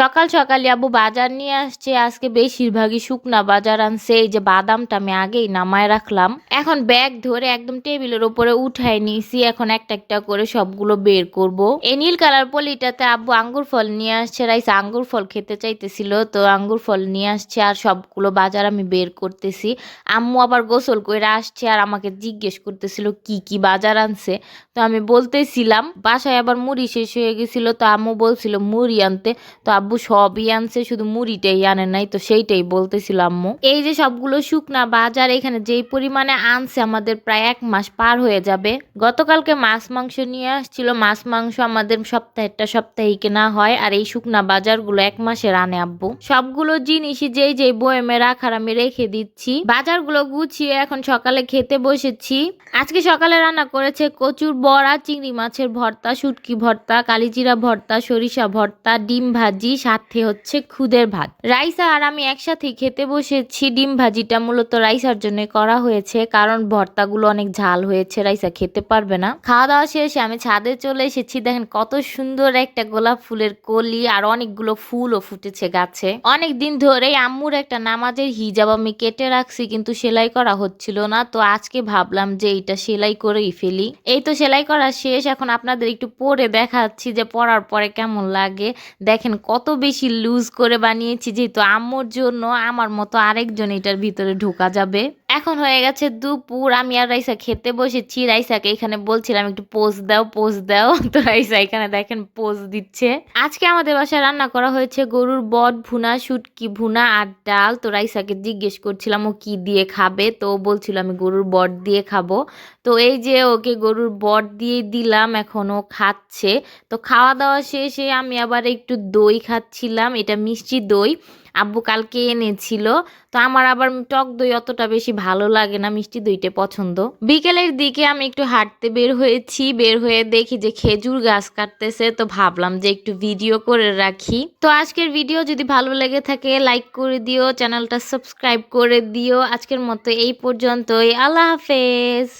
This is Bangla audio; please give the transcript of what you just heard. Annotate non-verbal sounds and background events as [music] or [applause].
সকাল সকালই আব্বু বাজার নিয়ে আসছে। আজকে বেশিরভাগই শুকনা বাজার আনছে। এই যে বাদামটা আমি আগেই নামায় রাখলাম। এখন ব্যাগ ধরে একদম টেবিলের উপরে উঠাই নিয়েছি এখন একটা একটা করে সবগুলো বের করব। এই নীল কালার পলিটাতে আব্বু আঙ্গুর ফল নিয়ে আসছে। রাইস আঙ্গুর ফল খেতে চাইতেছিল, তো আঙ্গুর ফল নিয়ে আসছে আর সবগুলো বাজার আমি বের করতেছি। আম্মু আবার গোসল করে আসছে আর আমাকে জিজ্ঞেস করতেছিল, কি কি বাজার আনছে? তো আমি বলতেছিলাম, বাসায় আবার মুড়ি শেষ হয়ে গেছিল। তো আম্মু বলছিল, মুড়ি আনতে। তো আব্বু সবই আনছে, শুধু মুড়িটাই আনে নাই, তো সেইটাই বলতেছিল আম্মু। এই যে সবগুলো শুকনা বাজার, এখানে যেই পরিমাণে আনছে, আমাদের প্রায় এক মাস পার হয়ে যাবে। গতকালকে মাছ মাংস নিয়ে আসছিল। মাছ মাংস আমাদের সপ্তাহেরটা সপ্তাহে কেনা হয়, আর এই শুকনা বাজারগুলো এক মাসের আনে আব্বু। সবগুলো জিনিসই যেই যেই বয়েমে রাখার আমি রেখে দিচ্ছি। বাজারগুলো গুছিয়ে এখন সকালে খেতে বসেছি। আজকে সকালে রান্না করেছে কচুর বড়া, চিংড়ি মাছের ভর্তা, শুটকি ভর্তা, কালিজিরা ভর্তা, সরিষা ভর্তা, ডিম ভাজি সাথে হচ্ছে খুদের ভাত। রাইসা আর আমি একসাথে খেতে বসেছি, ডিম ভাজিটা মূলত রাইসার জন্য করা হয়েছে, কারণ ভর্তাগুলো অনেক ঝাল হয়েছে, রাইসা খেতে পারবে না। খাওয়া দাওয়া শেষে আমি ছাদে চলে এসেছি, দেখেন কত সুন্দর একটা গোলাপ ফুলের কলি আর অনেকগুলো ফুলও ফুটেছে গাছে। অনেক দিন ধরেই আম্মুর একটা নামাজের হিজাব আমি কেটে রাখছি, কিন্তু সেলাই করা হচ্ছিল না, তো আজকে ভাবলাম যে এটা সেলাই করেই ফেলি। এই তো সেলাই করা শেষ, এখন আপনাদের একটু পরে দেখাচ্ছি যে পরার পরে কেমন লাগে। দেখেন কত বেশি লুজ করে বানিয়েছি যেহেতু আম্মুর জন্য আমার মতো আরেকজন এটার ভিতরে ঢোকা যাবে। এখন হয়ে গেছে দুপুর, আমি আর রাইসা খেতে বসেছি। রাইসাকে এখানে বলছিলাম, একটু পোজ দাও পোজ দাও। [laughs] তো রাইসা এখানে দেখেন পোজ দিচ্ছে। আজকে আমাদের বাসায় রান্না করা হয়েছে গরুর বট ভুনা, শুটকি ভুনা আর ডাল। তো রাইসাকে জিজ্ঞেস করছিলাম, ও কি দিয়ে খাবে? তো বলছিল, আমি গরুর বট দিয়ে খাব। তো এই যে ওকে গরুর বট দিয়ে দিলাম, এখন ও খাচ্ছে। তো খাওয়া দাওয়া শেষে আমি আবার একটু দই খাচ্ছিলাম, এটা মিষ্টি দই। আব্বু কালকে এনেছিল, তো আমার আবার টক দই অতটা বেশি ভালো লাগে না, মিষ্টি দইটা পছন্দ। বিকেলের দিকে আমি একটু হাঁটতে বের হয়েছি, বের হয়ে দেখি যে খেজুর গাছ কাটতেছে, তো ভাবলাম যে একটু ভিডিও করে রাখি। তো আজকের ভিডিও যদি ভালো লেগে থাকে লাইক করে দিও, চ্যানেলটা সাবস্ক্রাইব করে দিও। আজকের মতো এই পর্যন্তই, আল্লাহ হাফেজ।